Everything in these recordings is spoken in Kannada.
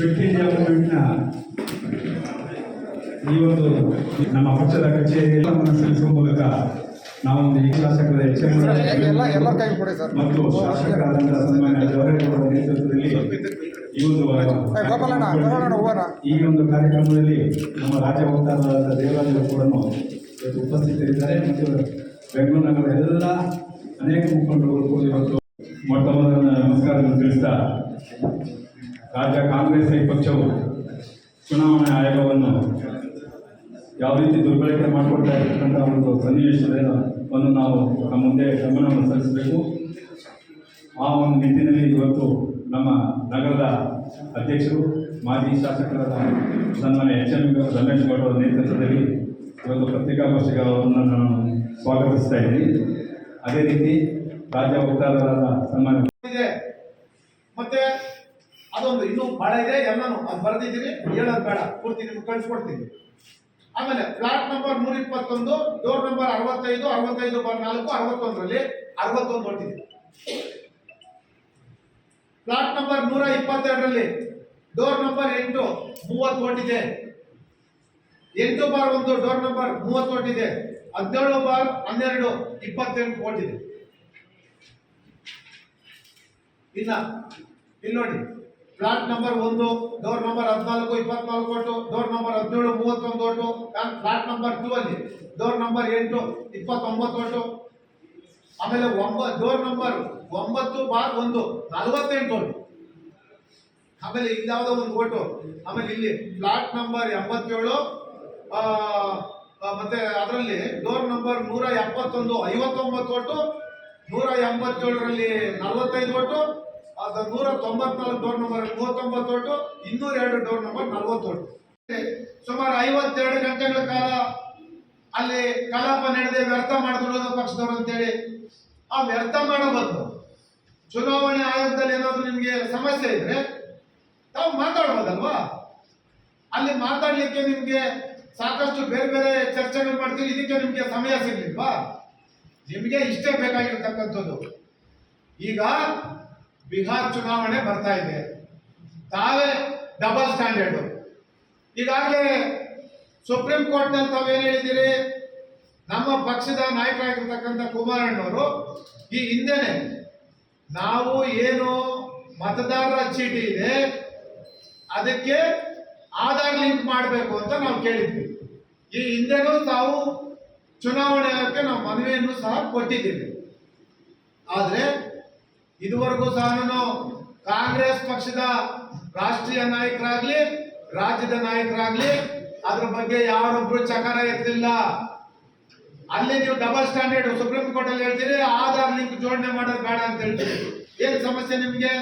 ಫಿಟ್ ಇಂಡಿಯಾ ಈ ಒಂದು ನಮ್ಮ ಪಕ್ಷದ ಕಚೇರಿಯಲ್ಲಿ ಗಮನ ಸಲ್ಲಿಸುವ ಮೂಲಕ ನಾವೊಂದು ಈ ಶಾಸಕರ ಮತ್ತು ಶಾಸಕರಾದಂತಹ ಸನ್ಮಾನ್ಯ ಜವಹರಗೌಡರ ನೇತೃತ್ವದಲ್ಲಿ ಈ ಒಂದು ಈ ಒಂದು ಕಾರ್ಯಕ್ರಮದಲ್ಲಿ ನಮ್ಮ ರಾಜ್ಯ ವಕ್ತಾರರಾದ ದೇವರಾಜರು ಕೂಡ ಉಪಸ್ಥಿತರಿದ್ದಾರೆ ಮತ್ತು ಬೆಂಗಳೂರು ನಗರದ ಎಲ್ಲ ಅನೇಕ ಮುಖಂಡರು ಕೂಡ ಇವತ್ತು ಮೊಟ್ಟ ಮೊದಲ ನಮಸ್ಕಾರವನ್ನು ತಿಳಿಸ್ತಾ ರಾಜ್ಯ ಕಾಂಗ್ರೆಸ್ ಪಕ್ಷವು ಚುನಾವಣಾ ಆಯೋಗವನ್ನು ಯಾವ ರೀತಿ ದುರ್ಬಳಕೆ ಮಾಡಿಕೊಳ್ತಾ ಇರತಕ್ಕಂಥ ಒಂದು ಸನ್ನಿವೇಶವನ್ನು ನಾವು ನಮ್ಮ ಮುಂದೆ ಗಮನವನ್ನು ಸಲ್ಲಿಸಬೇಕು. ಆ ಒಂದು ನಿಟ್ಟಿನಲ್ಲಿ ಇವತ್ತು ನಮ್ಮ ನಗರದ ಅಧ್ಯಕ್ಷರು, ಮಾಜಿ ಶಾಸಕರಾದ ಸನ್ಮಾನ್ಯ ಎಚ್ ಎಂ ರಮೇಶ್ ಅವರ ನೇತೃತ್ವದಲ್ಲಿ ಇವತ್ತು ಪತ್ರಿಕಾಗೋಷ್ಠಿಗಳನ್ನು ನಾನು ಸ್ವಾಗತಿಸ್ತಾ ಇದ್ದೀನಿ. ಅದೇ ರೀತಿ ರಾಜ್ಯ ವಕ್ತಾರರಾದ ಸನ್ಮಾನ್ಯ ಮತ್ತೆ ಅದೊಂದು ಇನ್ನೂ ಬಹಳ ಇದೆ, ಎಲ್ಲಾನು ಅದು ಬರೆದಿದ್ದೀನಿ ಹೇಳೋದು ಬೇಡ, ಪೂರ್ತಿ ನಿಮ್ಗೆ ಕಳಿಸ್ಕೊಡ್ತೀನಿ. ಆಮೇಲೆ ಫ್ಲಾಟ್ ನಂಬರ್ ನೂರ ಇಪ್ಪತ್ತೊಂದು ಡೋರ್ ನಂಬರ್ ಅರವತ್ತೈದು ಅರವತ್ತೈದು ಬಾರ್ ನಾಲ್ಕು, ಅರವತ್ತೊಂದರಲ್ಲಿ ಅರವತ್ತೊಂದು ಹೊಟ್ಟಿದೆ ಫ್ಲಾಟ್ ನಂಬರ್ ನೂರ ಇಪ್ಪತ್ತೆರಡರಲ್ಲಿ ಡೋರ್ ನಂಬರ್ ಎಂಟು, ಮೂವತ್ತು ಹೊಟ್ಟಿದೆ ಎಂಟು ಬಾರ್ ಒಂದು, ಡೋರ್ ನಂಬರ್ ಮೂವತ್ತು ಹೊಟ್ಟಿದೆ ಹದಿನೇಳು ಬಾರ್ ಹನ್ನೆರಡು, ಇಪ್ಪತ್ತೆಂಟು ಕೋಟಿದೆ ಇಲ್ಲ ಇಲ್ಲಿ ನೋಡಿ. ಫ್ಲಾಟ್ ನಂಬರ್ ಒಂದು, ಡೋರ್ ನಂಬರ್ ಹದಿನಾಲ್ಕು, ಇಪ್ಪತ್ನಾಲ್ಕು ಒಟ್ಟು ಡೋರ್ ನಂಬರ್ ಹದಿನೇಳು, ಮೂವತ್ತೊಂದು ಒಟ್ಟು ಫ್ಲಾಟ್ ನಂಬರ್ ಟೂ ಅಲ್ಲಿ, ಡೋರ್ ನಂಬರ್ ಎಂಟು, ಇಪ್ಪತ್ತೊಂಬತ್ತು ಒಟ್ಟು ಆಮೇಲೆ ಒಂಬತ್ತು ಡೋರ್ ನಂಬರ್ ಒಂಬತ್ತು ಬಾರ್ ಒಂದು, ನಲವತ್ತೆಂಟು ಒಟ್ಟು ಆಮೇಲೆ ಇದ್ಯಾವುದೋ ಒಂದು ಒಟ್ಟು ಆಮೇಲೆ ಇಲ್ಲಿ ಫ್ಲಾಟ್ ನಂಬರ್ ಎಂಬತ್ತೇಳು ಮತ್ತೆ ಅದರಲ್ಲಿ ಡೋರ್ ನಂಬರ್ ನೂರ ಎಪ್ಪತ್ತೊಂದು, ಐವತ್ತೊಂಬತ್ತು ಒಟ್ಟು ನೂರ ಎಂಬತ್ತೇಳರಲ್ಲಿ ನಲವತ್ತೈದು ಒಟ್ಟು ಅದು ನೂರ ತೊಂಬತ್ನಾಲ್ಕು ಡೋರ್ ನಂಬರ್ ಮೂವತ್ತೊಂಬತ್ತು ಒಟ್ಟು ಇನ್ನೂರ ಎರಡು ಡೋರ್ ನಂಬರ್ ನಲ್ವತ್ತೊಟ್ಟು ಸುಮಾರು ಐವತ್ತೆರಡು ಗಂಟೆಗಳ ಕಾಲ ಅಲ್ಲಿ ಕಲಾಪ ನಡೆದೇ ವ್ಯರ್ಥ ಮಾಡಿದ್ರು ಪಕ್ಷದವರು ಅಂತೇಳಿ. ಆ ವ್ಯರ್ಥ ಮಾಡೋ ಚುನಾವಣೆ ಆಯೋಗದಲ್ಲಿ ಏನಾದರೂ ನಿಮಗೆ ಸಮಸ್ಯೆ ಇದ್ರೆ ತಾವು ಮಾತಾಡ್ಬೋದಲ್ವಾ? ಅಲ್ಲಿ ಮಾತಾಡ್ಲಿಕ್ಕೆ ನಿಮಗೆ ಸಾಕಷ್ಟು ಬೇರೆ ಬೇರೆ ಚರ್ಚೆಗಳು ಮಾಡ್ತೀವಿ ಇದಕ್ಕೆ ನಿಮಗೆ ಸಮಯ ಸಿಗ್ಲಿಲ್ವಾ? ನಿಮಗೆ ಇಷ್ಟೇ ಬೇಕಾಗಿರ್ತಕ್ಕಂಥದ್ದು. ಈಗ ಬಿಹಾರ್ ಚುನಾವಣೆ ಬರ್ತಾ ಇದೆ. ತಾವೇ ಡಬಲ್ ಸ್ಟ್ಯಾಂಡರ್ಡ್ ಈಗಾಗಲೇ ಸುಪ್ರೀಂ ಕೋರ್ಟ್ನಲ್ಲಿ ತಾವೇನು ಹೇಳಿದ್ದೀರಿ? ನಮ್ಮ ಪಕ್ಷದ ನಾಯಕರಾಗಿರ್ತಕ್ಕಂಥ ಕುಮಾರಣ್ಣವರು, ಈ ಹಿಂದೆನೆ ನಾವು ಏನು ಮತದಾರರ ಚೀಟಿ ಇದೆ, ಅದಕ್ಕೆ ಆಧಾರ್ ಲಿಂಕ್ ಮಾಡಬೇಕು ಅಂತ ನಾವು ಕೇಳಿದ್ವಿ. ಈ ಹಿಂದೆನೂ ತಾವು ಚುನಾವಣೆ ಆಯೋಗಕ್ಕೆ ನಾವು ಮನವಿಯನ್ನು ಸಹ ಕೊಟ್ಟಿದ್ದೀವಿ. ಆದ್ರೆ ಇದುವರೆಗೂ ಸಹ ಕಾಂಗ್ರೆಸ್ ಪಕ್ಷದ ರಾಷ್ಟ್ರೀಯ ನಾಯಕರಾಗ್ಲಿ, ರಾಜ್ಯದ ನಾಯಕರಾಗ್ಲಿ, ಅದ್ರ ಬಗ್ಗೆ ಯಾರೊಬ್ರು ಚಕಾರ ಎತ್ತಲಿಲ್ಲ. ಅಲ್ಲಿ ನೀವು ಡಬಲ್ ಸ್ಟ್ಯಾಂಡರ್ಡ್ ಸುಪ್ರೀಂ ಕೋರ್ಟ್ ಅಲ್ಲಿ ಹೇಳ್ತೀರಿ, ಆಧಾರ್ ಲಿಂಕ್ ಜೋಡಣೆ ಮಾಡೋದು ಬೇಡ ಅಂತ ಹೇಳ್ತೀರಿ. ಏನ್ ಸಮಸ್ಯೆ ನಿಮ್ಗೆ?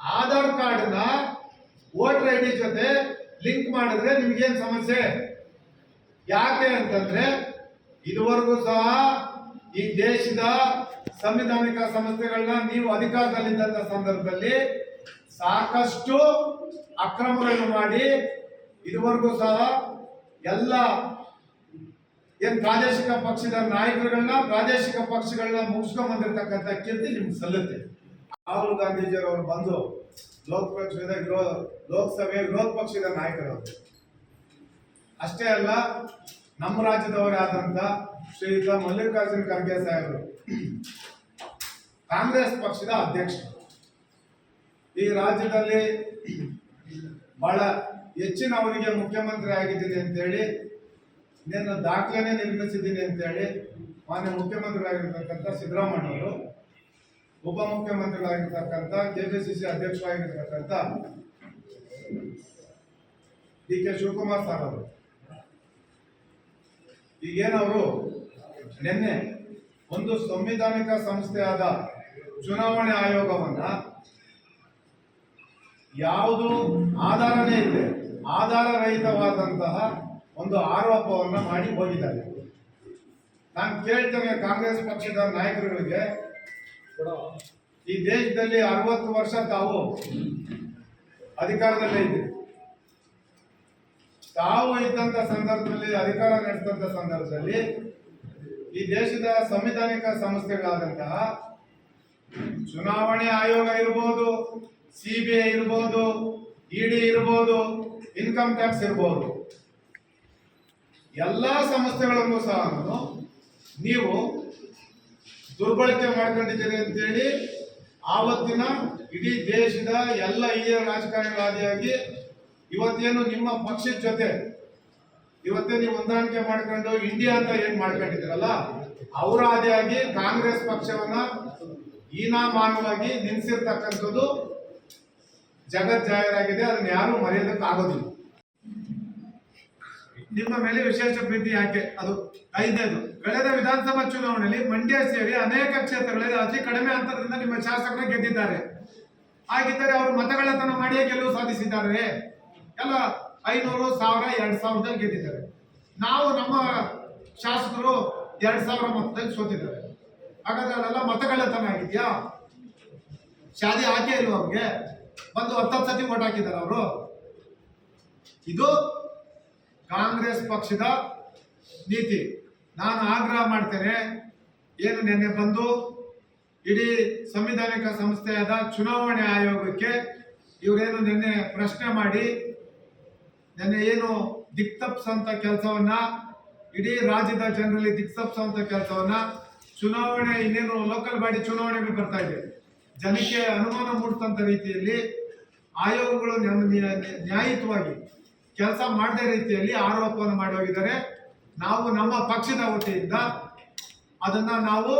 ಆಧಾರ್ ಕಾರ್ಡ್ನ ವೋಟರ್ ಐ ಡಿ ಜೊತೆ ಲಿಂಕ್ ಮಾಡಿದ್ರೆ ನಿಮ್ಗೇನ್ ಸಮಸ್ಯೆ? ಯಾಕೆ ಅಂತಂದ್ರೆ, ಇದುವರೆಗೂ ಸಹ ಈ ದೇಶದ ಸಂವಿಧಾನಿಕ ಸಂಸ್ಥೆಗಳನ್ನ ನೀವು ಅಧಿಕಾರದಲ್ಲಿದ್ದಂತ ಸಂದರ್ಭದಲ್ಲಿ ಸಾಕಷ್ಟು ಅಕ್ರಮಗಳನ್ನು ಮಾಡಿ ಇದುವರೆಗೂ ಸಹ ಎಲ್ಲ ಏನ್ ಪ್ರಾದೇಶಿಕ ಪಕ್ಷದ ನಾಯಕರುಗಳನ್ನ ಪ್ರಾದೇಶಿಕ ಪಕ್ಷಗಳನ್ನ ಮುಗಿಸ್ಕೊಂಡ್ ಬಂದಿರತಕ್ಕಂತ ಕೀರ್ತಿ ನಿಮ್ಗೆ ಸಲ್ಲುತ್ತೆ. ರಾಹುಲ್ ಗಾಂಧೀಜಿಯವರು ಬಂದು ಲೋಕ ಪಕ್ಷದ ವಿರೋಧ ಲೋಕಸಭೆ ವಿರೋಧ ಪಕ್ಷದ ನಾಯಕರು ಅಷ್ಟೇ ಅಲ್ಲ, ನಮ್ಮ ರಾಜ್ಯದವರೇ ಆದಂತ ಶ್ರೀಯುತ ಮಲ್ಲಿಕಾರ್ಜುನ ಖರ್ಗೆ ಸಾಹೇಬರು. ಕಾಂಗ್ರೆಸ್ ಪಕ್ಷದ ಅಧ್ಯಕ್ಷ. ಈ ರಾಜ್ಯದಲ್ಲಿ ಬಹಳ ಹೆಚ್ಚಿನ ಅವರಿಗೆ ಮುಖ್ಯಮಂತ್ರಿ ಆಗಿದ್ದೀನಿ ಅಂತೇಳಿ ನಿನ್ನ ದಾಖಲೆನೇ ನಿರ್ಮಿಸಿದ್ದೀನಿ ಅಂತೇಳಿ ಮಾನ್ಯ ಮುಖ್ಯಮಂತ್ರಿಗಳಾಗಿರ್ತಕ್ಕಂಥ ಸಿದ್ದರಾಮಯ್ಯವರು ಉಪಮುಖ್ಯಮಂತ್ರಿಗಳಾಗಿರ್ತಕ್ಕಂಥ ಸಿ ಅಧ್ಯಕ್ಷರಾಗಿರ್ತಕ್ಕಂಥ ಡಿ ಕೆ ಶಿವಕುಮಾರ್ ಸರ್ ಅವರು. ಈಗೇನವರು, ನಿನ್ನೆ ಒಂದು ಸಂವಿಧಾನಿಕ ಸಂಸ್ಥೆಯಾದ ಚುನಾವಣೆ ಆಯೋಗವನ್ನ ಯಾವುದು ಆಧಾರನೇ ಇದೆ ಆಧಾರ ರಹಿತವಾದಂತಹ ಒಂದು ಆರೋಪವನ್ನ ಮಾಡಿ ಹೋಗಿದ್ದಾರೆ. ನಾನು ಕೇಳ್ತೇನೆ ಕಾಂಗ್ರೆಸ್ ಪಕ್ಷದ ನಾಯಕರುಗಳಿಗೆ, ಈ ದೇಶದಲ್ಲಿ ಅರವತ್ತು ವರ್ಷ ತಾವು ಅಧಿಕಾರದಲ್ಲೇ ಇದ್ದೀರಿ. ತಾವು ಇದ್ದಂತ ಸಂದರ್ಭದಲ್ಲಿ, ಅಧಿಕಾರ ನಡೆಸಿದಂಥ ಸಂದರ್ಭದಲ್ಲಿ ಈ ದೇಶದ ಸಂವಿಧಾನಿಕ ಸಂಸ್ಥೆಗಳಾದಂತಹ ಚುನಾವಣೆ ಆಯೋಗ ಇರ್ಬೋದು, ಸಿ ಬಿ ಐ ಇರ್ಬೋದು ಇಡಿ ಇರ್ಬೋದು, ಇನ್ಕಮ್ ಟ್ಯಾಕ್ಸ್ ಇರ್ಬೋದು. ಎಲ್ಲ ಸಂಸ್ಥೆಗಳನ್ನು ಸಹ ನೀವು ದುರ್ಬಳಕೆ ಮಾಡ್ಕೊಂಡಿದ್ದೀರಿ ಅಂತೇಳಿ ಆವತ್ತಿನ ಇಡೀ ದೇಶದ ಎಲ್ಲ ಹಿರಿಯ ರಾಜಕಾರಣಿಗಳಾದಿಯಾಗಿ ಇವತ್ತೇನು ನಿಮ್ಮ ಪಕ್ಷದ ಜೊತೆ ಇವತ್ತೇ ನೀವು ಹೊಂದಾಣಿಕೆ ಮಾಡ್ಕೊಂಡು ಇಂಡಿಯಾ ಅಂತ ಏನ್ ಮಾಡ್ಕೊಂಡಿದ್ದೀರಲ್ಲ, ಅವರ ಆದಿಯಾಗಿ ಕಾಂಗ್ರೆಸ್ ಪಕ್ಷವನ್ನ ಹೀನಾಮಾನವಾಗಿ ನಿಲ್ಲಿಸಿರ್ತಕ್ಕಂಥದ್ದು ಜಗತ್ ಜಾಹೀರಾಗಿದೆ, ಅದನ್ನ ಯಾರು ಮರೆಯೋದಕ್ಕೆ ಆಗೋದಿಲ್ಲ. ನಿಮ್ಮ ಮೇಲೆ ವಿಶೇಷ ಪ್ರೀತಿ ಯಾಕೆ? ಅದು ಐದನೇದು. ಕಳೆದ ವಿಧಾನಸಭಾ ಚುನಾವಣೆಯಲ್ಲಿ ಮಂಡ್ಯ ಸೇರಿ ಅನೇಕ ಕ್ಷೇತ್ರಗಳಲ್ಲಿ ಅತಿ ಕಡಿಮೆ ಅಂತರದಿಂದ ನಿಮ್ಮ ಶಾಸಕರನ್ನ ಗೆದ್ದಿದ್ದಾರೆ. ಹಾಗಿದ್ದರೆ ಅವರು ಮತಗಳತನ ಮಾಡಿಯೇ ಗೆಲುವು ಸಾಧಿಸಿದ್ದಾರೆ. ಎಲ್ಲ ಐನೂರು, ಸಾವಿರ, ಎರಡ್ ಸಾವಿರದಲ್ಲಿ ಗೆದ್ದಿದ್ದಾರೆ. ನಾವು ನಮ್ಮ ಶಾಸಕರು ಎರಡ್ ಸಾವಿರ ಮತದಲ್ಲಿ ಸೋತಿದ್ದಾರೆ. ಹಾಗಾದ್ರೆ ಅಲ್ಲೆಲ್ಲ ಮತಗಳತನ ಆಗಿದ್ಯಾ? ಶಾದಿ ಹಾಕೇ ಇಲ್ವಾ ಅವ್ರಿಗೆ? ಬಂದು ಹತ್ತತ್ತು ಸತಿ ಓಟ್ ಹಾಕಿದ್ದಾರೆ ಅವರು. ಇದು ಕಾಂಗ್ರೆಸ್ ಪಕ್ಷದ ನೀತಿ. ನಾನು ಆಗ್ರಹ ಮಾಡ್ತೇನೆ. ಏನು ನಿನ್ನೆ ಬಂದು ಇಡೀ ಸಂವಿಧಾನಿಕ ಸಂಸ್ಥೆಯಾದ ಚುನಾವಣೆ ಆಯೋಗಕ್ಕೆ ಇವರೇನು ನಿನ್ನೆ ಪ್ರಶ್ನೆ ಮಾಡಿ, ನಿನ್ನೆ ಏನು ದಿಕ್ತಪ್ಸಂತ ಕೆಲಸವನ್ನ, ಇಡೀ ರಾಜ್ಯದ ಜನರಲ್ಲಿ ದಿಕ್ತಪ್ಸಂತ ಕೆಲಸವನ್ನ ಚುನಾವಣೆ, ಇನ್ನೇನು ಲೋಕಲ್ ಬಾಡಿ ಚುನಾವಣೆಗಳು ಬರ್ತಾ ಇದೆ. ಜನಕ್ಕೆ ಅನುಮಾನ ಮೂಡಿಸಂತ ರೀತಿಯಲ್ಲಿ ಆಯೋಗಗಳು ನ್ಯಾಯಿತವಾಗಿ ಕೆಲಸ ಮಾಡದೇ ರೀತಿಯಲ್ಲಿ ಆರೋಪವನ್ನು ಮಾಡಿ ಹೋಗಿದ್ದಾರೆ. ನಾವು ನಮ್ಮ ಪಕ್ಷದ ವತಿಯಿಂದ ಅದನ್ನ ನಾವು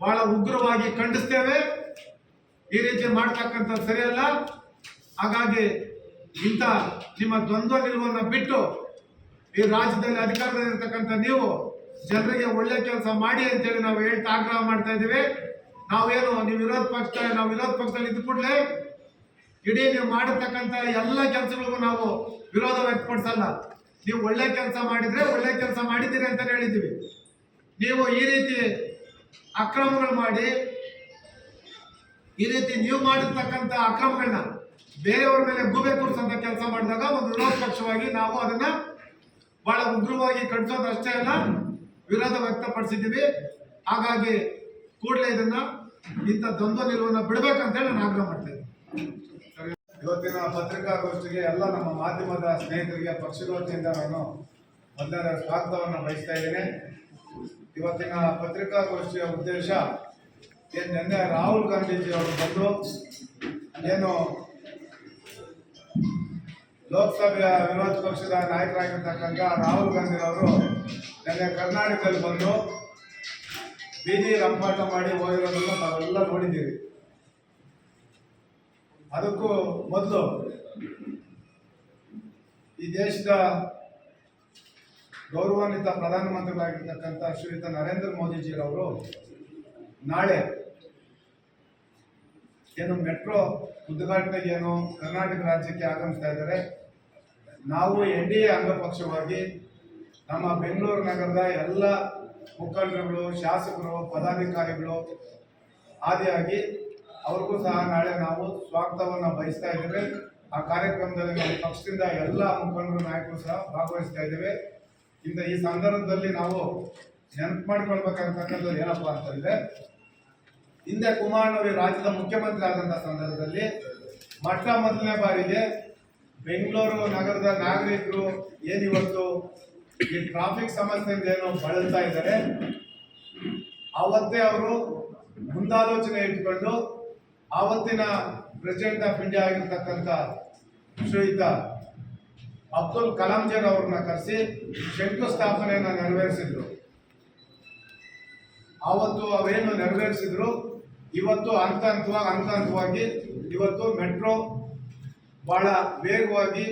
ಬಹಳ ಉಗ್ರವಾಗಿ ಖಂಡಿಸ್ತೇವೆ. ಈ ರೀತಿ ಮಾಡ್ತಕ್ಕಂಥ ಸರಿಯಲ್ಲ. ಹಾಗಾಗಿ ಇಂಥ ನಿಮ್ಮ ದ್ವಂದ್ವ ನಿಲುವನ್ನ ಬಿಟ್ಟು ಈ ರಾಜ್ಯದಲ್ಲಿ ಅಧಿಕಾರದಲ್ಲಿರ್ತಕ್ಕಂಥ ನೀವು ಜನರಿಗೆ ಒಳ್ಳೆ ಕೆಲಸ ಮಾಡಿ ಅಂತೇಳಿ ನಾವು ಹೇಳ್ತಾ ಆಗ್ರಹ ಮಾಡ್ತಾ ಇದ್ದೀವಿ. ನಾವೇನು, ನೀವು ವಿರೋಧ ಪಕ್ಷ, ನಾವು ವಿರೋಧ ಪಕ್ಷದಲ್ಲಿ ಇದ್ದ ಕೂಡಲೇ ಇಡೀ ನೀವು ಮಾಡಿರ್ತಕ್ಕಂಥ ಎಲ್ಲ ಕೆಲಸಗಳಿಗೂ ನಾವು ವಿರೋಧ ವ್ಯಕ್ತಪಡಿಸಲ್ಲ. ನೀವು ಒಳ್ಳೆ ಕೆಲಸ ಮಾಡಿದ್ರೆ ಒಳ್ಳೆ ಕೆಲಸ ಮಾಡಿದ್ದೀರಿ ಅಂತ ಹೇಳಿದ್ದೀವಿ. ನೀವು ಈ ರೀತಿ ಅಕ್ರಮಗಳು ಮಾಡಿ, ಈ ರೀತಿ ನೀವು ಮಾಡಿರ್ತಕ್ಕಂಥ ಅಕ್ರಮಗಳನ್ನ ಬೇರೆಯವ್ರ ಮೇಲೆ ಗೂಬೆ ಕೂರಿಸಂತ ಕೆಲಸ ಮಾಡಿದಾಗ ಒಂದು ವಿರೋಧ ಪಕ್ಷವಾಗಿ ನಾವು ಅದನ್ನ ಬಹಳ ಉಗ್ರವಾಗಿ ಕಟ್ಟಿಸೋದಷ್ಟೇ ಅಷ್ಟೇ ಅಲ್ಲ ವಿರೋಧ ವ್ಯಕ್ತಪಡಿಸಿದ್ದೀವಿ. ಹಾಗಾಗಿ ಕೂಡಲೇ ಇದನ್ನ ಇಂಥ ದ್ವಂದ್ವ ನಿಲುವನ್ನ ಬಿಡ್ಬೇಕಂತೇಳಿ ನಾನು ಆಗ್ರಹ ಮಾಡ್ತೇನೆ. ಇವತ್ತಿನ ಪತ್ರಿಕಾಗೋಷ್ಠಿಗೆ ಎಲ್ಲ ನಮ್ಮ ಮಾಧ್ಯಮದ ಸ್ನೇಹಿತರಿಗೆ ಪಕ್ಷದ ವತಿಯಿಂದ ನಾನು ಮೊದಲನೇ ಸ್ವಾಗತವನ್ನು ಬಯಸ್ತಾ ಇದ್ದೇನೆ. ಇವತ್ತಿನ ಪತ್ರಿಕಾಗೋಷ್ಠಿಯ ಉದ್ದೇಶ ಏನು ನಿನ್ನೆ ರಾಹುಲ್ ಗಾಂಧೀಜಿ ಅವರು ಬಂದು ಏನು ಲೋಕಸಭೆಯ ವಿರೋಧ ಪಕ್ಷದ ನಾಯಕರಾಗಿರ್ತಕ್ಕಂಥ ರಾಹುಲ್ ಗಾಂಧಿ ಅವರು ನಿನ್ನೆ ಕರ್ನಾಟಕದಲ್ಲಿ ಬಂದು ಬೀದಿ ರಂಪಾಟ ಮಾಡಿ ಹೋಗಿರೋದನ್ನು ನಾವೆಲ್ಲ ನೋಡಿದ್ದೀವಿ. ಅದಕ್ಕೂ ಮೊದಲು ಈ ದೇಶದ ಗೌರವಾನ್ವಿತ ಪ್ರಧಾನಮಂತ್ರಿಗಳಾಗಿರ್ತಕ್ಕಂಥ ಶ್ರೀಯುತ ನರೇಂದ್ರ ಮೋದಿಜಿರವರು ನಾಳೆ ಏನು ಮೆಟ್ರೋ ಉದ್ಘಾಟನೆ ಏನು ಕರ್ನಾಟಕ ರಾಜ್ಯಕ್ಕೆ ಆಗಮಿಸ್ತಾ ಇದ್ದಾರೆ. ನಾವು ಎನ್ ಡಿ ಎ ಅಂಗಪಕ್ಷವಾಗಿ ನಮ್ಮ ಬೆಂಗಳೂರು ನಗರದ ಎಲ್ಲ ಮುಖಂಡರುಗಳು, ಶಾಸಕರು, ಪದಾಧಿಕಾರಿಗಳು ಆದಿಯಾಗಿ ಅವ್ರಿಗೂ ಸಹ ನಾಳೆ ನಾವು ಸ್ವಾಗತವನ್ನು ಬಯಸ್ತಾ ಇದ್ದೇವೆ. ಆ ಕಾರ್ಯಕ್ರಮದಲ್ಲಿ ನಮ್ಮ ಪಕ್ಷದಿಂದ ಎಲ್ಲ ಮುಖಂಡರು, ನಾಯಕರು ಸಹ ಭಾಗವಹಿಸ್ತಾ ಇದ್ದೇವೆ. ಇಂದ ಈ ಸಂದರ್ಭದಲ್ಲಿ ನಾವು ನೆನಪು ಮಾಡಿಕೊಳ್ಬೇಕಂತಕ್ಕಂಥದ್ದು ಏನಪ್ಪಾ ಅಂತಂದರೆ, ಹಿಂದೆ ಕುಮಾರನವರು ರಾಜ್ಯದ ಮುಖ್ಯಮಂತ್ರಿ ಆದಂಥ ಸಂದರ್ಭದಲ್ಲಿ ಮೊಟ್ಟ ಮೊದಲನೇ ಬಾರಿಗೆ ಬೆಂಗಳೂರು ನಗರದ ನಾಗರಿಕರು ಏನಿವತ್ತು ಈ ಟ್ರಾಫಿಕ್ ಸಮಸ್ಯೆಯಿಂದ ಏನು ಬಳಲ್ತಾ ಇದ್ದಾರೆ. ಆವತ್ತೇ ಅವರು ಮುಂದಾಲೋಚನೆ ಇಟ್ಕೊಂಡು ಆವತ್ತಿನ ಪ್ರೆಸಿಡೆಂಟ್ ಆಫ್ ಇಂಡಿಯಾ ಆಗಿರ್ತಕ್ಕಂಥ ಶ್ರೀಯುತ ಅಬ್ದುಲ್ ಕಲಾಂಜರ್ ಅವ್ರನ್ನ ಕರೆಸಿ ಶಂಕುಸ್ಥಾಪನೆಯನ್ನ ನೆರವೇರಿಸಿದ್ರು. ಆವತ್ತು ಅವೇನು ನೆರವೇರಿಸಿದ್ರು? ಇವತ್ತು ಹಂತ ಹಂತವಾಗಿ ಹಂತ ಹಂತವಾಗಿ ಇವತ್ತು ಮೆಟ್ರೋ ಬಹಳ ವೇಗವಾಗಿ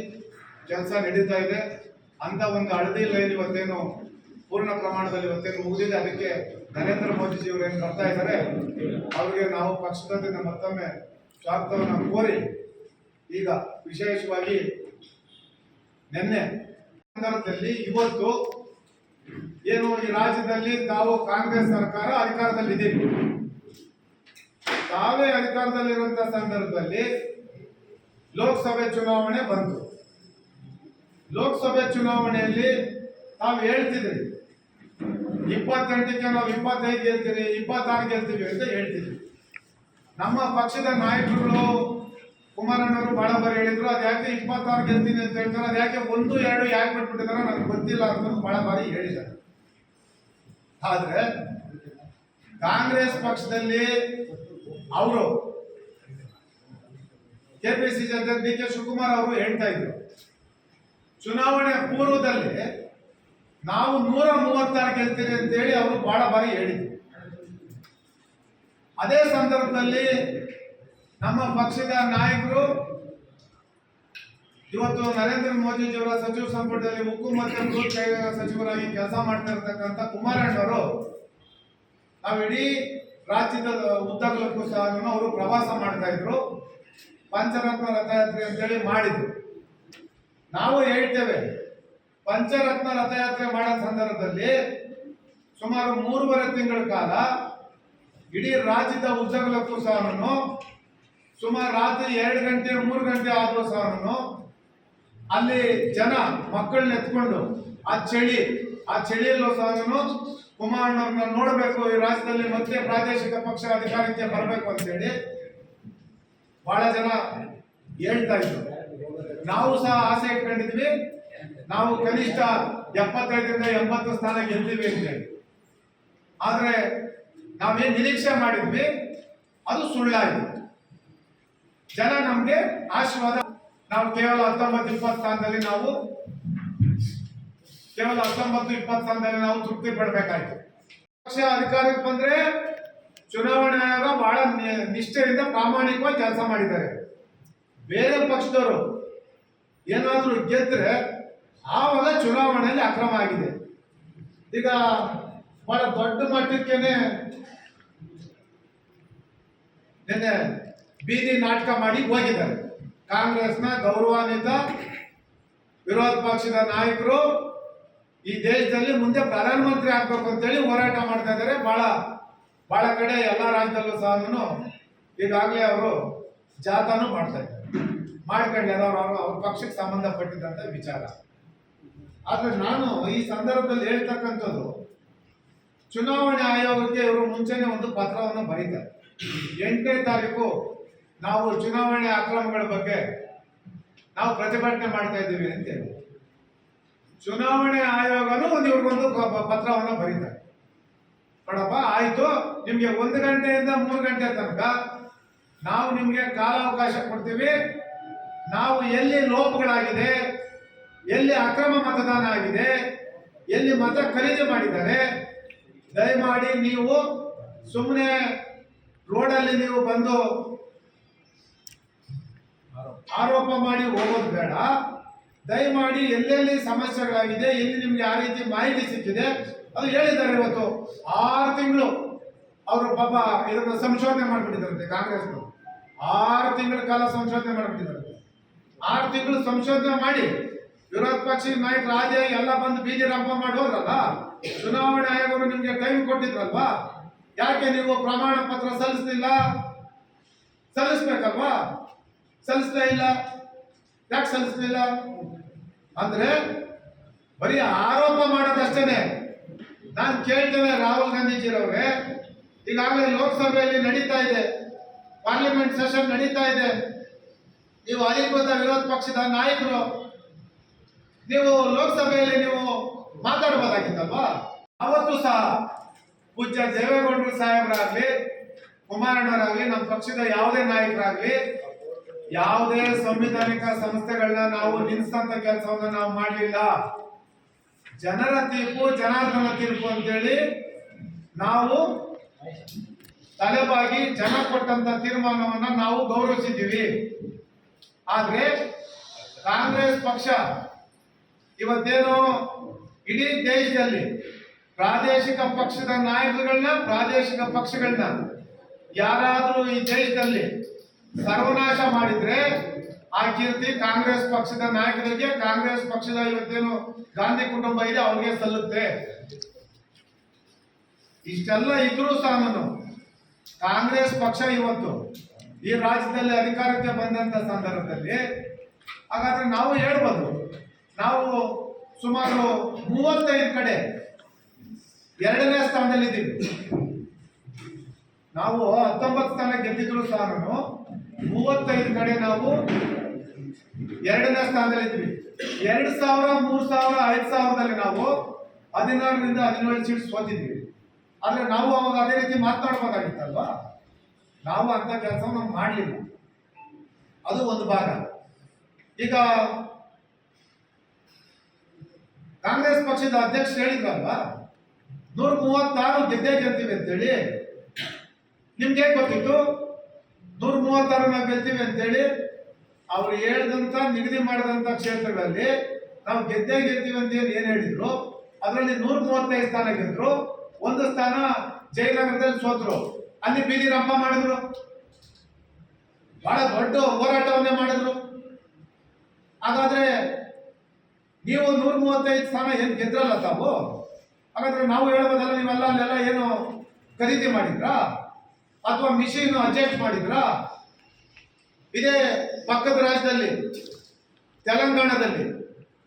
ಕೆಲಸ ನಡೀತಾ ಇದೆ. ಅಂತ ಒಂದು ಹಳದಿ ಲೈನ್ ಇವತ್ತೇನು ಪೂರ್ಣ ಪ್ರಮಾಣದಲ್ಲಿ ಇವತ್ತೇನು ಮುಗಿದಿದೆ. ಅದಕ್ಕೆ ನರೇಂದ್ರ ಮೋದಿಜಿ ಅವರು ಏನು ಬರ್ತಾ ಇದ್ದಾರೆ ಅವರಿಗೆ ನಾವು ಪಕ್ಷದಿಂದ ಮತ್ತೊಮ್ಮೆ ಸ್ವಾಗತವನ್ನು ಕೋರಿ ಈಗ ವಿಶೇಷವಾಗಿ ನಿನ್ನೆ ಸಂದರ್ಭದಲ್ಲಿ ಇವತ್ತು ಏನು ಈ ರಾಜ್ಯದಲ್ಲಿ ತಾವು ಕಾಂಗ್ರೆಸ್ ಸರ್ಕಾರ ಅಧಿಕಾರದಲ್ಲಿ ಇದ್ದೀವಿ ತಾವೇ ಅಧಿಕಾರದಲ್ಲಿರುವಂತಹ ಸಂದರ್ಭದಲ್ಲಿ ಲೋಕಸಭೆ ಚುನಾವಣೆ ಬಂತು. ಲೋಕಸಭೆ ಚುನಾವಣೆಯಲ್ಲಿ ತಾವು ಹೇಳ್ತಿದ್ರಿ. ಇಪ್ಪತ್ತೆಂಟಕ್ಕೆ ನಾವು ಇಪ್ಪತ್ತೈದು ಗೆಲ್ತೀವಿ, ಇಪ್ಪತ್ತಾರು ಗೆಲ್ತೀವಿ ಅಂತ ಹೇಳ್ತಿದ್ವಿ ನಮ್ಮ ಪಕ್ಷದ ನಾಯಕರುಗಳು ಕುಮಾರಣ್ಣವರು ಬಹಳ ಬಾರಿ ಹೇಳಿದ್ರು, ಅದು ಯಾಕೆ ಇಪ್ಪತ್ತಾರು ಗೆಲ್ತೀನಿ ಅಂತ ಹೇಳ್ತಾರೆ, ಅದು ಯಾಕೆ ಒಂದು, ಎರಡು ಯಾಕೆ ಬಿಟ್ಬಿಟ್ಟಿದಾರೆ ನನಗೆ ಗೊತ್ತಿಲ್ಲ ಅಂತ ಬಹಳ ಬಾರಿ ಹೇಳಿದ್ದಾರೆ. ಆದ್ರೆ ಕಾಂಗ್ರೆಸ್ ಪಕ್ಷದಲ್ಲಿ ಅವರು, ಕೆಪಿಸಿಸಿ ಅಧ್ಯಕ್ಷ ಡಿ ಕೆ ಶಿವಕುಮಾರ್ ಅವರು ಹೇಳ್ತಾ ಇದ್ರು ಚುನಾವಣೆ ಪೂರ್ವದಲ್ಲಿ ನಾವು ನೂರ ಮೂವತ್ತಾರು ಗೆಲ್ತೀವಿ ಅಂತೇಳಿ ಅವರು ಬಹಳ ಬಾರಿ ಹೇಳಿದ್ರು. ಅದೇ ಸಂದರ್ಭದಲ್ಲಿ ನಮ್ಮ ಪಕ್ಷದ ನಾಯಕರು ಇವತ್ತು ನರೇಂದ್ರ ಮೋದಿಜಿಯವರ ಸಚಿವ ಸಂಪುಟದಲ್ಲಿ ಉಕ್ಕು ಮತ್ತು ಗೃಹ ಸಚಿವರಾಗಿ ಕೆಲಸ ಮಾಡ್ತಾ ಇರ್ತಕ್ಕಂಥ ಕುಮಾರಣ್ಣವರು ನಾವು ಇಡೀ ರಾಜ್ಯದ ಉದ್ದಗಲಕ್ಕೂ ಸಹ ಅವರು ಪ್ರವಾಸ ಮಾಡ್ತಾ ಇದ್ರು. ಪಂಚರತ್ನ ರಥಯಾತ್ರೆ ಅಂತೇಳಿ ಮಾಡಿದ್ರು. ನಾವು ಹೇಳ್ತೇವೆ, ಪಂಚರತ್ನ ರಥಯಾತ್ರೆ ಮಾಡೋ ಸಂದರ್ಭದಲ್ಲಿ ಸುಮಾರು ಮೂರುವರೆ ತಿಂಗಳ ಕಾಲ ಇಡೀ ರಾಜ್ಯದ ಉದ್ದಗಲಕ್ಕೂ ಸಹ ಸುಮಾರು ರಾತ್ರಿ ಎರಡು ಗಂಟೆ, ಮೂರು ಗಂಟೆ ಆದರೂ ಸಹ ಅಲ್ಲಿ ಜನ, ಮಕ್ಕಳನ್ನ ಎತ್ಕೊಂಡು ಆ ಚಳಿ, ಆ ಚಳಿಯಲ್ಲೂ ಸಹ ಕುಮಾರಣ್ಣವ್ರನ್ನ ನೋಡಬೇಕು, ಈ ರಾಜ್ಯದಲ್ಲಿ ಮತ್ತೆ ಪ್ರಾದೇಶಿಕ ಪಕ್ಷ ಅಧಿಕಾರಕ್ಕೆ ಬರಬೇಕು ಅಂತೇಳಿ ಬಹಳ ಜನ ಹೇಳ್ತಾ ಇದ್ರು. ನಾವು ಸಹ ಆಸೆ ಇಟ್ಕೊಂಡಿದ್ವಿ ನಾವು ಕನಿಷ್ಠ ಎಪ್ಪತ್ತೈದರಿಂದ ಎಂಬತ್ತು ಸ್ಥಾನ ಗೆಲ್ತೀವಿ ಅಂತೇಳಿ ಆದರೆ ನಾವೇನ್ ನಿರೀಕ್ಷೆ ಮಾಡಿದ್ವಿ, ಅದು ಸುಳ್ಳಾಯಿತು. ಜನ ನಮಗೆ ಆಶೀರ್ವಾದ, ನಾವು ಕೇವಲ ಹತ್ತೊಂಬತ್ತು ಇಪ್ಪತ್ತು ಸ್ಥಾನದಲ್ಲಿ ನಾವು, ಕೇವಲ ಹತ್ತೊಂಬತ್ತು ಇಪ್ಪತ್ತು ಸ್ಥಾನದಲ್ಲಿ ನಾವು ತೃಪ್ತಿ ಪಡಬೇಕಾಯ್ತು. ಪಕ್ಷ ಅಧಿಕಾರಕ್ಕೆ ಬಂದ್ರೆ ಚುನಾವಣೆ ಆಯೋಗ ಬಹಳ ನಿಷ್ಠೆಯಿಂದ ಪ್ರಾಮಾಣಿಕವಾಗಿ ಕೆಲಸ ಮಾಡಿದ್ದಾರೆ. ಬೇರೆ ಪಕ್ಷದವರು ಏನಾದ್ರೂ ಗೆದ್ದರೆ ಆವಾಗ ಚುನಾವಣೆಯಲ್ಲಿ ಅಕ್ರಮ ಆಗಿದೆ. ಈಗ ಬಹಳ ದೊಡ್ಡ ಮಟ್ಟಕ್ಕೇನೆ ನಿನ್ನೆ ಬೀದಿ ನಾಟಕ ಮಾಡಿ ಹೋಗಿದ್ದಾರೆ. ಕಾಂಗ್ರೆಸ್ನ ಗೌರವಾನ್ವಿತ ವಿರೋಧ ಪಕ್ಷದ ನಾಯಕರು ಈ ದೇಶದಲ್ಲಿ ಮುಂದೆ ಪ್ರಧಾನಮಂತ್ರಿ ಆಗ್ಬೇಕು ಅಂತೇಳಿ ಹೋರಾಟ ಮಾಡ್ತಾ ಇದ್ದಾರೆ. ಬಹಳ ಬಹಳ ಕಡೆ ಎಲ್ಲ ರಾಜ್ಯದಲ್ಲೂ ಸಹ ಈಗಾಗಲೇ ಅವರು ಜಾಥಾನು ಮಾಡ್ತಾ ಇದ್ದಾರೆ. ಮಾಡ್ಕೊಂಡಿದ್ದಾರೆ ಅವ್ರು ಅವ್ರ ಪಕ್ಷಕ್ಕೆ ಸಂಬಂಧಪಟ್ಟಿದ್ದಂಥ ವಿಚಾರ. ಆದ್ರೆ ನಾನು ಈ ಸಂದರ್ಭದಲ್ಲಿ ಹೇಳ್ತಕ್ಕಂಥದ್ದು, ಚುನಾವಣೆ ಆಯೋಗಕ್ಕೆ ಇವರು ಮುಂಚೆನೆ ಒಂದು ಪತ್ರವನ್ನು ಬರೀತಾರೆ. ಎಂಟನೇ ತಾರೀಕು ನಾವು ಚುನಾವಣೆ ಅಕ್ರಮಗಳ ಬಗ್ಗೆ ನಾವು ಪ್ರತಿಭಟನೆ ಮಾಡ್ತಾ ಇದ್ದೀವಿ ಅಂತೇಳಿ ಚುನಾವಣೆ ಆಯೋಗನೂ ಒಂದು ಇವ್ರಿಗೊಂದು ಪತ್ರವನ್ನು ಬರೀತಾರೆ. ನೋಡಪ್ಪ, ಆಯ್ತು, ನಿಮಗೆ ಒಂದು ಗಂಟೆಯಿಂದ ಮೂರು ಗಂಟೆ ತನಕ ನಾವು ನಿಮಗೆ ಕಾಲಾವಕಾಶ ಕೊಡ್ತೀವಿ. ನಾವು ಎಲ್ಲಿ ಲೋಪಗಳಾಗಿದೆ, ಎಲ್ಲಿ ಅಕ್ರಮ ಮತದಾನ ಆಗಿದೆ, ಎಲ್ಲಿ ಮತ ಖರೀದಿ ಮಾಡಿದ್ದಾರೆ, ದಯಮಾಡಿ ನೀವು ಸುಮ್ಮನೆ ರೋಡಲ್ಲಿ ನೀವು ಬಂದು ಆರೋಪ ಮಾಡಿ ಹೋಗೋದು ಬೇಡ. ದಯಮಾಡಿ ಎಲ್ಲೆಲ್ಲಿ ಸಮಸ್ಯೆಗಳಾಗಿದೆ, ಎಲ್ಲಿ ನಿಮ್ಗೆ ಯಾವ ರೀತಿ ಮಾಹಿತಿ ಸಿಕ್ಕಿದೆ, ಅದು ಹೇಳಿದ್ದಾರೆ ಇವತ್ತು. ಆರು ತಿಂಗಳು ಅವರು ಪಾಪ ಇದನ್ನ ಸಂಶೋಧನೆ ಮಾಡಿಬಿಟ್ಟಿದ್ದಾರಂತೆ ಕಾಂಗ್ರೆಸ್ನವರು. ಆರು ತಿಂಗಳ ಕಾಲ ಸಂಶೋಧನೆ ಮಾಡ್ಬಿಟ್ಟಿದ್ದಾರಂತೆ ಆರು ತಿಂಗಳು ಸಂಶೋಧನೆ ಮಾಡಿ ವಿರೋಧ ಪಕ್ಷ ನಾಯಕ ರಾಜ ಎಲ್ಲ ಬಂದು ಬೀದಿ ರಂಪ ಮಾಡಿ ಹೋದ್ರಲ್ಲ, ಚುನಾವಣೆ ಆಯೋಗರು ನಿಮ್ಗೆ ಟೈಮ್ ಕೊಟ್ಟಿದ್ರಲ್ವಾ? ಯಾಕೆ ನೀವು ಪ್ರಮಾಣ ಪತ್ರ ಸಲ್ಲಿಸ್ಲಿಲ್ಲ? ಸಲ್ಲಿಸ್ಬೇಕಲ್ವಾ? ಸಲ್ಲಿಸ್ತಾ ಇಲ್ಲ. ಯಾಕೆ ಸಲ್ಲಿಸ್ಲಿಲ್ಲ ಅಂದ್ರೆ ಬರೀ ಆರೋಪ ಮಾಡೋದಷ್ಟೇನೆ. ನಾನು ಕೇಳ್ತೇನೆ ರಾಹುಲ್ ಗಾಂಧೀಜಿರವ್ರೆ, ಈಗಾಗಲೇ ಲೋಕಸಭೆಯಲ್ಲಿ ನಡೀತಾ ಇದೆ. ಪಾರ್ಲಿಮೆಂಟ್ ಸೆಷನ್ ನಡೀತಾ ಇದೆ. ನೀವು ಅಧಿಕೃತ ವಿರೋಧ ಪಕ್ಷದ ನಾಯಕರು, ನೀವು ಲೋಕಸಭೆಯಲ್ಲಿ ನೀವು ಮಾತಾಡಬಹುದಾಗಿತ್ತಲ್ವಾ ಅವತ್ತು ಸಹ ಪೂಜ್ಯ ದೇವೇಗೌಡರು ಸಾಹೇಬರಾಗ್ಲಿ, ಕುಮಾರಣ್ಣರಾಗ್ಲಿ, ನಮ್ಮ ಪಕ್ಷದ ಯಾವುದೇ ನಾಯಕರಾಗ್ಲಿ, ಯಾವುದೇ ಸಂವಿಧಾನಿಕ ಸಂಸ್ಥೆಗಳನ್ನ ನಾವು ನಿಲ್ಲಿಸಂತ ಕೆಲಸವನ್ನ ನಾವು ಮಾಡಲಿಲ್ಲ. ಜನರ ತೀರ್ಪು, ಜನಾರ್ದನ ತೀರ್ಪು ಅಂತೇಳಿ ನಾವು ತಲೆಬಾಗಿ ಜನ ಕೊಟ್ಟಂತ ತೀರ್ಮಾನವನ್ನ ನಾವು ಗೌರವಿಸಿದ್ದೀವಿ. ಆದ್ರೆ ಕಾಂಗ್ರೆಸ್ ಪಕ್ಷ ಇವತ್ತೇನು ಇಡೀ ದೇಶದಲ್ಲಿ ಪ್ರಾದೇಶಿಕ ಪಕ್ಷದ ನಾಯಕರುಗಳನ್ನ ಪ್ರಾದೇಶಿಕ ಪಕ್ಷಗಳನ್ನ ಯಾರಾದರೂ ಈ ದೇಶದಲ್ಲಿ ಸರ್ವನಾಶ ಮಾಡಿದ್ರೆ ಆ ಕೀರ್ತಿ ಕಾಂಗ್ರೆಸ್ ಪಕ್ಷದ ನಾಯಕರಿಗೆ, ಕಾಂಗ್ರೆಸ್ ಪಕ್ಷದ ಇವತ್ತೇನು ಗಾಂಧಿ ಕುಟುಂಬ ಇದೆ, ಅವ್ರಿಗೆ ಸಲ್ಲುತ್ತೆ. ಇಷ್ಟೆಲ್ಲ ಇದ್ರೂ ಸಾಮಾನು ಕಾಂಗ್ರೆಸ್ ಪಕ್ಷ ಇವತ್ತು ಈ ರಾಜ್ಯದಲ್ಲಿ ಅಧಿಕಾರಕ್ಕೆ ಬಂದಂತ ಸಂದರ್ಭದಲ್ಲಿ ಹಾಗಾದ್ರೆ ನಾವು ಹೇಳ್ಬೋದು, ನಾವು ಸುಮಾರು ಮೂವತ್ತೈದು ಕಡೆ ಎರಡನೇ ಸ್ಥಾನದಲ್ಲಿದ್ದೀವಿ. ನಾವು ಹತ್ತೊಂಬತ್ತು ಸ್ಥಾನ ಗೆದ್ದಿದ್ರು ಸಹ ಮೂವತ್ತೈದು ಕಡೆ ನಾವು ಎರಡನೇ ಸ್ಥಾನದಲ್ಲಿ ಇದ್ವಿ ಎರಡು ಸಾವಿರ, ಮೂರು ಸಾವಿರ, ಐದು ಸಾವಿರದಲ್ಲಿ ನಾವು ಹದಿನಾರರಿಂದ ಹದಿನೇಳು ಸೀಟ್ ಸೋತಿದ್ವಿ. ಆದ್ರೆ ನಾವು ಅವಾಗ ಅದೇ ರೀತಿ ಮಾತನಾಡ್ಬೋದಾಗಿತ್ತಲ್ವಾ ನಾವು ಅಂತ ಕೆಲಸವನ್ನು ಮಾಡಲಿಲ್ಲ. ಅದು ಒಂದು ಭಾಗ. ಈಗ ಕಾಂಗ್ರೆಸ್ ಪಕ್ಷದ ಅಧ್ಯಕ್ಷ ಹೇಳಿದ್ರಲ್ವಾ? ನೂರ ಮೂವತ್ತಾರು ಗೆದ್ದೇ ಗೆಲ್ತೀವಿ ಅಂತೇಳಿ. ನಿಮ್ಗೆ ಗೊತ್ತಿತ್ತು? ನೂರ ಮೂವತ್ತಾರು ನಾವು ಗೆಲ್ತೀವಿ ಅಂತೇಳಿ. ಅವ್ರು ಹೇಳಿದಂತ, ನಿಗದಿ ಮಾಡಿದಂತ ಕ್ಷೇತ್ರಗಳಲ್ಲಿ ನಾವು ಗೆದ್ದೇ ಗೆಲ್ತೀವಿ ಅಂತ ಏನು ಏನ್ ಹೇಳಿದ್ರು? ಅದರಲ್ಲಿ ನೂರ ಮೂವತ್ತೈದು ಸ್ಥಾನ ಗೆದ್ರು. ಒಂದು ಸ್ಥಾನ ಜಯನಗರದಲ್ಲಿ ಸೋತ್ರು. ಅಲ್ಲಿ ಬೀದಿ ರಂಪ ಮಾಡಿದ್ರು. ಬಹಳ ದೊಡ್ಡ ಹೋರಾಟವನ್ನೇ ಮಾಡಿದ್ರು. ಹಾಗಾದ್ರೆ ನೀವು ನೂರ ಮೂವತ್ತೈದು ಸ್ಥಾನ ಏನು ಗೆದ್ರಲ್ಲ ತಾವು? ಹಾಗಾದ್ರೆ ನಾವು ಹೇಳ್ಬೋದಲ್ಲ, ನೀವೆಲ್ಲ ಅಲ್ಲೆಲ್ಲ ಏನು ಖರೀದಿ ಮಾಡಿದ್ರಾ? ಅಥವಾ ಮಿಷಿನ್ ಅಡ್ಜಸ್ಟ್ ಮಾಡಿದ್ರಾ? ಇದೇ ಪಕ್ಕದ ರಾಜ್ಯದಲ್ಲಿ, ತೆಲಂಗಾಣದಲ್ಲಿ,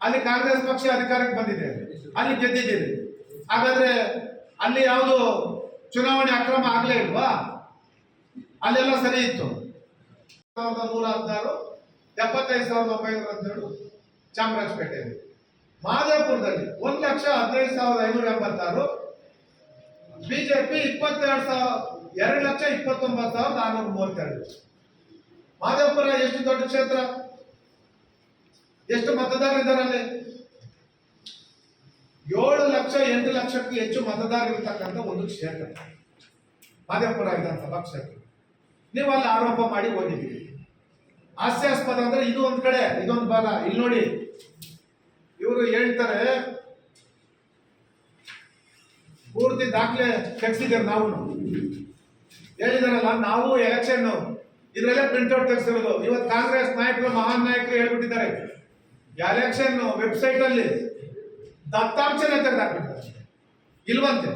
ಅಲ್ಲಿ ಕಾಂಗ್ರೆಸ್ ಪಕ್ಷ ಅಧಿಕಾರಕ್ಕೆ ಬಂದಿದೆ. ಅಲ್ಲಿ ಗೆದ್ದಿದ್ದೀರಿ. ಹಾಗಾದ್ರೆ ಅಲ್ಲಿ ಯಾವುದು ಚುನಾವಣೆ ಅಕ್ರಮ ಆಗಲೇ ಇಲ್ವಾ? ಅಲ್ಲೆಲ್ಲ ಸರಿ ಇತ್ತು. ಸಾವಿರದ ನೂರ ಹದಿನಾರು, ಎಪ್ಪತ್ತೈದು ಸಾವಿರದ ಒಂಬೈನೂರ ಹದಿನೇಳು ಚಾಮರಾಜಪೇಟೆಯಲ್ಲಿ. ಮಾದೇಪುರದಲ್ಲಿ ಒಂದು ಲಕ್ಷ ಹದಿನೈದು ಸಾವಿರದ ಐನೂರ ಎಂಬತ್ತಾರು, ಬಿಜೆಪಿ ಇಪ್ಪತ್ತೆರಡು ಸಾವಿರ, ಎರಡು ಲಕ್ಷ ಇಪ್ಪತ್ತೊಂಬತ್ತು ಸಾವಿರದ ಆರುನೂರ ಮೂವತ್ತೆರಡು. ಮಾದೇಪುರ ಎಷ್ಟು ದೊಡ್ಡ ಕ್ಷೇತ್ರ? ಎಷ್ಟು ಮತದಾರರಿದ್ದಾರೆ ಅಲ್ಲಿ? ಏಳು ಲಕ್ಷ, ಎಂಟು ಲಕ್ಷಕ್ಕೂ ಹೆಚ್ಚು ಮತದಾರರಿರ್ತಕ್ಕಂಥ ಒಂದು ಕ್ಷೇತ್ರ. ಮಾದೇಪುರ ವಿಧಾನಸಭಾ ಕ್ಷೇತ್ರ. ನೀವು ಅಲ್ಲಿ ಆರೋಪ ಮಾಡಿ ಓದಿದ್ದೀರಿ ಹಾಸ್ಯಾಸ್ಪದ ಅಂದ್ರೆ ಇದು ಒಂದ್ ಕಡೆ, ಇದೊಂದು ಭಾಗ. ಇಲ್ಲಿ ನೋಡಿ, ಇವರು ಹೇಳ್ತಾರೆ, ಪೂರ್ತಿ ದಾಖಲೆ ತೆಗ್ಸಿದ್ದೇವೆ ನಾವು. ಹೇಳಿದಾರಲ್ಲ, ನಾವು ಎಲೆಕ್ಷನ್ ಇದ್ರಲ್ಲೇ ಪ್ರಿಂಟ್ಔಟ್ ತೆಗ್ಸಿರೋದು. ಇವತ್ತು ಕಾಂಗ್ರೆಸ್ ನಾಯಕರು, ಮಹಾನ್ ನಾಯಕರು ಹೇಳ್ಬಿಟ್ಟಿದ್ದಾರೆ. ಎಲೆಕ್ಷನ್ ವೆಬ್ಸೈಟ್ ಅಲ್ಲಿ ದತ್ತಾಂಶನೇ ತೆಗೆದಾಕ್ಬಿಟ್ಟು ಇಲ್ವಂತೆ.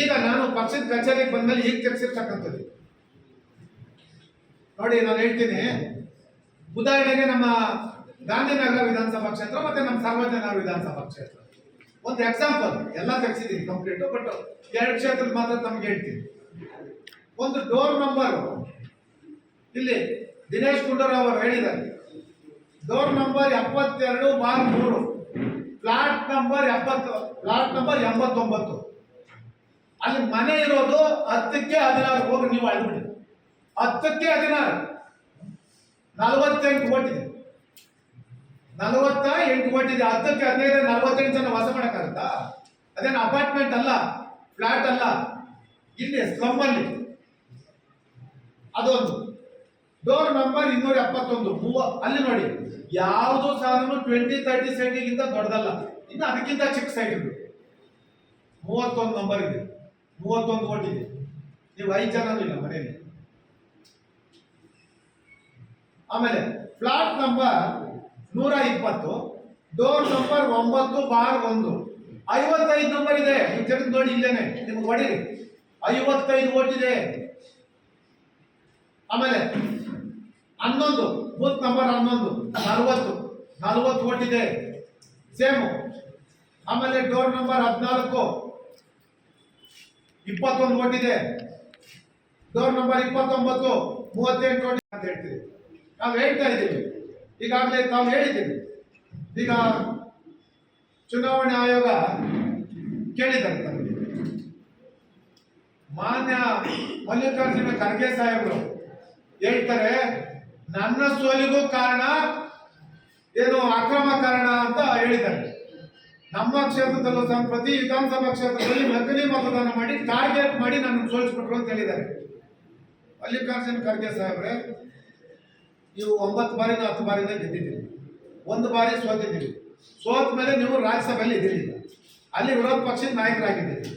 ಈಗ ನಾನು ಪಕ್ಷದ ಕಚೇರಿಗೆ ಬಂದ್ಮೇಲೆ ಈಗ ತೆಗೆಸಿರ್ತಕ್ಕಂಥದ್ದು. ನೋಡಿ, ನಾನು ಹೇಳ್ತೀನಿ. ಉದಾಹರಣೆಗೆ ನಮ್ಮ ಗಾಂಧಿನಗರ ವಿಧಾನಸಭಾ ಕ್ಷೇತ್ರ ಮತ್ತೆ ನಮ್ಮ ಸಾರ್ವಜನಿಕ ವಿಧಾನಸಭಾ ಕ್ಷೇತ್ರ. ಒಂದು ಎಕ್ಸಾಂಪಲ್ ಎಲ್ಲ ತೆಗ್ಸಿದ್ದೀನಿ ಕಂಪ್ಲೀಟ್ ಬಟ್ ಎರಡು ಕ್ಷೇತ್ರದ ಮಾತ್ರ ನಮ್ಗೆ ಹೇಳ್ತೀನಿ. ಒಂದು ಡೋರ್ ನಂಬರ್ ಇಲ್ಲಿ ದಿನೇಶ್ ಗುಂಡೂರಾವ್ ಅವರು ಹೇಳಿದ್ದಾರೆ. ಡೋರ್ ನಂಬರ್ ಎಪ್ಪತ್ತೆರಡು ಬಾರ್ ಮೂರು. ಫ್ಲಾಟ್ ನಂಬರ್ ಎಪ್ಪತ್ತು ಫ್ಲಾಟ್ ನಂಬರ್ ಎಂಬತ್ತೊಂಬತ್ತು. ಅಲ್ಲಿ ಮನೆ ಇರೋದು ಹತ್ತಕ್ಕೆ ಹದಿನಾರು ಹೋಗಿ ನೀವು ಅಳ್ಬಿಡಿ. ಹತ್ತಕ್ಕೆ ಹದಿನಾರು. ನಲವತ್ತೆಂಟು ಕೋಟಿ ಇದೆ ನಲವತ್ತ ಎಂಟು ಕೋಟಿ ಇದೆ ಹತ್ತಕ್ಕೆ ಹದಿನೈದು, ನಲವತ್ತೆಂಟು ಜನ ವಾಸ ಮಾಡಕ್ಕಾಗತ್ತಾ? ಅದೇನು ಅಪಾರ್ಟ್ಮೆಂಟ್ ಅಲ್ಲ ಫ್ಲಾಟ್ ಅಲ್ಲ? ಇಲ್ಲಿ ಸ್ಲಮ್ ಅಲ್ಲಿ. ಅದೊಂದು. ಡೋರ್ ನಂಬರ್ ಇನ್ನೂರ ಎಪ್ಪತ್ತೊಂದು ಮೂವ ಅಲ್ಲಿ ನೋಡಿ. ಯಾವುದು ಸಾಧನ ಟ್ವೆಂಟಿ ತರ್ಟಿ ಸೈಟಿಗಿಂತ ದೊಡ್ಡದಲ್ಲ. ಇನ್ನು ಅದಕ್ಕಿಂತ ಚಿಕ್ಕ ಸೈಟ್ ಇದು ಮೂವತ್ತೊಂದು ನಂಬರ್ ಇದೆ. ಮೂವತ್ತೊಂದು ಓಟ್ ಇದೆ. ನೀವು ಐದು ಜನ ಇಲ್ಲ ಮನೆಯಲ್ಲಿ. ಆಮೇಲೆ ಫ್ಲಾಟ್ ನಂಬರ್ ನೂರ ಇಪ್ಪತ್ತು ಡೋರ್ ನಂಬರ್ ಒಂಬತ್ತು ಬಾರ್ ಒಂದು. ಐವತ್ತೈದು ನಂಬರ್ ಇದೆ. ನೀವು ನೋಡಿ ಇಲ್ಲೇನೆ. ನಿಮ್ಗೆ ಹೊಡಿರಿ. ಐವತ್ತೈದು ಓಟ್ ಇದೆ. ಆಮೇಲೆ ಹನ್ನೊಂದು ಬೂತ್ ನಂಬರ್ ಹನ್ನೊಂದು, ನಲವತ್ತು ನಲವತ್ತು ಇದೆ. ಸೇಮು ಆಮೇಲೆ ಡೋರ್ ನಂಬರ್ ಹದಿನಾಲ್ಕು, ಇಪ್ಪತ್ತೊಂದು ಓಟ್ ಇದೆ. ಡೋರ್ ನಂಬರ್ ಇಪ್ಪತ್ತೊಂಬತ್ತು, ಮೂವತ್ತೆಂಟು ಓಟ್ ಅಂತ ಹೇಳ್ತೀವಿ. ನಾವು ಹೇಳ್ತಾ ಇದ್ದೀವಿ. ಈಗಾಗಲೇ ತಾವು ಹೇಳಿದ್ದೀವಿ. ಈಗ ಚುನಾವಣೆ ಆಯೋಗ ಕೇಳಿದಂತ. ಮಾನ್ಯ ಮಲ್ಲಿಕಾರ್ಜುನ ಖರ್ಗೆ ಸಾಹೇಬರು ಹೇಳ್ತಾರೆ ನನ್ನ ಸೋಲಿಗೂ ಕಾರಣ ಏನು ಅಕ್ರಮ ಕಾರಣ ಅಂತ ಹೇಳಿದ್ದಾರೆ. ನಮ್ಮ ಕ್ಷೇತ್ರದಲ್ಲೂ ಸಹ ಪ್ರತಿ ವಿಧಾನಸಭಾ ಕ್ಷೇತ್ರದಲ್ಲಿ ನಕಲಿ ಮತದಾನ ಮಾಡಿ ಟಾರ್ಗೆಟ್ ಮಾಡಿ ನನ್ನ ಸೋಲಿಸ್ಬಿಟ್ರು ಅಂತ ಹೇಳಿದ್ದಾರೆ. ಮಲ್ಲಿಕಾರ್ಜುನ್ ಖರ್ಗೆ ಸಾಹೇಬ್ರೆ, ನೀವು ಒಂಬತ್ತು ಬಾರಿನ ಹತ್ತು ಬಾರಿನ ಗೆದ್ದಿದ್ದೀರಿ. ಒಂದು ಬಾರಿ ಸೋತಿದ್ದೀರಿ. ಸೋತ ಮೇಲೆ ನೀವು ರಾಜ್ಯಸಭೆಯಲ್ಲಿ ಇದ್ದೀರಿ. ಅಲ್ಲಿ ವಿರೋಧ ಪಕ್ಷದ ನಾಯಕರಾಗಿದ್ದೀರಿ.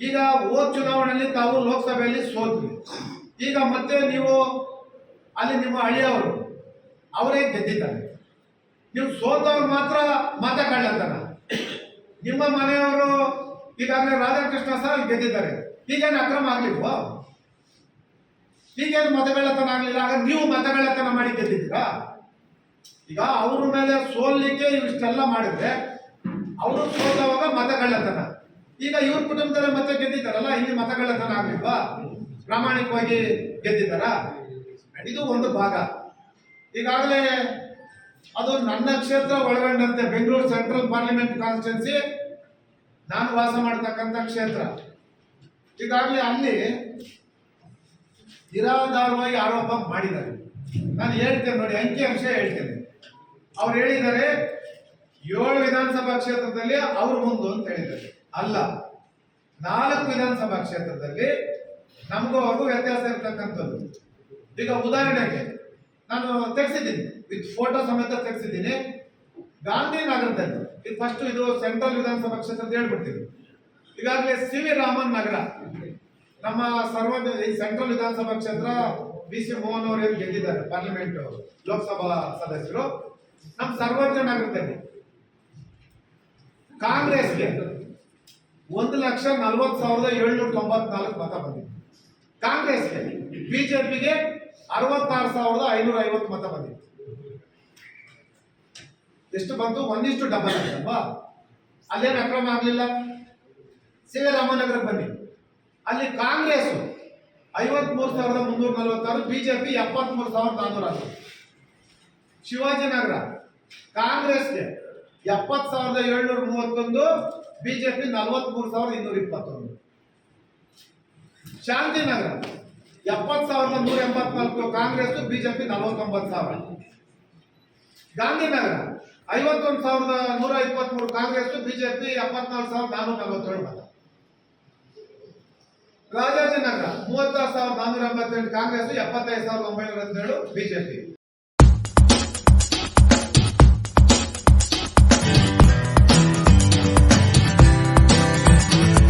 ಈಗ ಹೋದ ಚುನಾವಣೆಯಲ್ಲಿ ತಾವು ಲೋಕಸಭೆಯಲ್ಲಿ ಸೋತ್ರಿ. ಈಗ ಮತ್ತೆ ನೀವು ಅಲ್ಲಿ ನಿಮ್ಮ ಹಳಿಯವರು ಅವರೇ ಗೆದ್ದಿದ್ದಾರೆ. ನೀವು ಸೋತವ್ರು ಮಾತ್ರ ಮತ ನಿಮ್ಮ ಮನೆಯವರು ಈಗಾಗಲೇ ರಾಧಾಕೃಷ್ಣ ಸರ್ ಅಲ್ಲಿ ಗೆದ್ದಿದ್ದಾರೆ. ಈಗೇನು ಅಕ್ರಮ ಆಗಲಿಲ್ವ? ಈಗೇನು ಮತಗಳ್ಳತನ ಆಗಲಿಲ್ಲ? ಆಗ ನೀವು ಮತಗಳ್ಳತನ ಮಾಡಿ ಗೆದ್ದಿದ್ದೀರಾ? ಈಗ ಅವ್ರ ಮೇಲೆ ಸೋಲ್ಲಿಕ್ಕೆ ಇವಿಷ್ಟೆಲ್ಲ ಮಾಡಿದ್ರೆ ಅವರು ಸೋತವಾಗ ಮತಗಳ್ಳತನ. ಈಗ ಇವ್ರ ಕುಟುಂಬದಲ್ಲಿ ಮತ್ತೆ ಗೆದ್ದಿದ್ದಾರಲ್ಲ, ಇಲ್ಲಿ ಮತಗಳ್ಳತನ ಆಗ್ಲಿಲ್ವಾ? ಪ್ರಾಮಾಣಿಕವಾಗಿ ಗೆದ್ದಿದ್ದಾರ? ಇದು ಒಂದು ಭಾಗ. ಈಗಾಗಲೇ ಅದು ನನ್ನ ಕ್ಷೇತ್ರ ಒಳಗೊಂಡಂತೆ ಬೆಂಗಳೂರು ಸೆಂಟ್ರಲ್ ಪಾರ್ಲಿಮೆಂಟ್ ಕಾನ್ಸ್ಟಿಟ್ಯೂನ್ಸಿ ನಾನು ವಾಸ ಮಾಡತಕ್ಕಂಥ ಕ್ಷೇತ್ರ. ಈಗಾಗಲೇ ಅಲ್ಲಿ ನಿರಾಧಾರವಾಗಿ ಆರೋಪ ಮಾಡಿದ್ದಾರೆ. ನಾನು ಹೇಳ್ತೇನೆ ನೋಡಿ, ಅಂಕಿ ಅಂಶ ಹೇಳ್ತೇನೆ. ಅವ್ರು ಹೇಳಿದ್ದಾರೆ, ಏಳು ವಿಧಾನಸಭಾ ಕ್ಷೇತ್ರದಲ್ಲಿ ಅವ್ರು ಮುಂದು ಅಂತ ಹೇಳಿದ್ದಾರೆ. ಅಲ್ಲ, ನಾಲ್ಕು ವಿಧಾನಸಭಾ ಕ್ಷೇತ್ರದಲ್ಲಿ ನಮಗೂ ಅವ್ರಿಗೂ ವ್ಯತ್ಯಾಸ ಇರ್ತಕ್ಕಂಥದ್ದು. ಈಗ ಉದಾಹರಣೆಗೆ, ನಾನು ತೆಗೆಸಿದ್ದೀನಿ. ವಿತ್ ಫೋಟೋ ಸಮೇತ ತೆಗೆಸಿದ್ದೀನಿ. ಗಾಂಧಿನಗರದಲ್ಲಿ, ಇದು ಫಸ್ಟ್ ಇದು ಸೆಂಟ್ರಲ್ ವಿಧಾನಸಭಾ ಕ್ಷೇತ್ರ ಅಂತ ಹೇಳ್ಬಿಡ್ತೀನಿ. ಈಗಾಗಲೇ ಸಿ ವಿ ರಾಮನ್ ನಗರ, ನಮ್ಮ ಸರ್ವ ಈ ಸೆಂಟ್ರಲ್ ವಿಧಾನಸಭಾ ಕ್ಷೇತ್ರ ಬಿ ಸಿ ಮೋಹನ್ ಅವರು ಏನು ಗೆದ್ದಿದ್ದಾರೆ? ಪಾರ್ಲಿಮೆಂಟ್ ಲೋಕಸಭಾ ಸದಸ್ಯರು. ನಮ್ಮ ಸರ್ವಜ್ಞ ನಗರದಲ್ಲಿ, ಕಾಂಗ್ರೆಸ್ಗೆ ಒಂದು ಲಕ್ಷ ನಲ್ವತ್ತು ಸಾವಿರದ ಏಳ್ನೂರ ತೊಂಬತ್ನಾಲ್ಕು ಮತ ಬಂದಿದೆ. ಕಾಂಗ್ರೆಸ್ಗೆ ಬಿಜೆಪಿಗೆ ಅರವತ್ತಾರು ಸಾವಿರದ ಐನೂರ ಐವತ್ತು ಮತ ಬಂದಿತ್ತು. ಎಷ್ಟು ಬಂತು? ಒಂದಿಷ್ಟು ಡಬಲ್ ಆಗಿದಲ್ವಾ ಅಲ್ಲೇನು ಅಕ್ರಮ ಆಗಲಿಲ್ಲ? ಶಿವರಾಮನಗರಕ್ಕೆ ಬನ್ನಿ. ಅಲ್ಲಿ ಕಾಂಗ್ರೆಸ್ ಐವತ್ಮೂರು ಸಾವಿರದ ಮುನ್ನೂರ ನಲವತ್ತಾರು, ಬಿಜೆಪಿ ಎಪ್ಪತ್ಮೂರು ಸಾವಿರದ ನಾನ್ನೂರ ಅರವತ್ತು ಶಿವಾಜಿನಗರ ಕಾಂಗ್ರೆಸ್ಗೆ ಎಪ್ಪತ್ತು ಸಾವಿರದ ಏಳ್ನೂರ ಮೂವತ್ತೊಂದು, ಬಿಜೆಪಿ ನಲವತ್ಮೂರು ಸಾವಿರದ ಇನ್ನೂರ ಇಪ್ಪತ್ತೊಂದು. ಶಾಂತಿನಗರ ಎಪ್ಪತ್ತು ಸಾವಿರದ ನೂರ ಎಂಬತ್ನಾಲ್ಕು, ಕಾಂಗ್ರೆಸ್, ಬಿಜೆಪಿ ನಲವತ್ತೊಂಬತ್ತು ಸಾವಿರ. ಗಾಂಧಿನಗರ, ಐವತ್ತೊಂದು ಸಾವಿರದ ನೂರ ಇಪ್ಪತ್ಮೂರು, ಕಾಂಗ್ರೆಸ್, ಬಿಜೆಪಿ ಎಪ್ಪತ್ನಾಲ್ಕು ಸಾವಿರದ ನಾನ್ನೂರ ನಲವತ್ತೇಳು ಮತ. ರಾಜಾಜಿನಗರ, ಮೂವತ್ತಾರು ಸಾವಿರದ ನಾನ್ನೂರ ಎಂಬತ್ತೆಂಟು, ಕಾಂಗ್ರೆಸ್ ಎಪ್ಪತ್ತೈದು ಸಾವಿರದ ಒಂಬೈನೂರ ಹದಿನೇಳು, ಬಿಜೆಪಿ.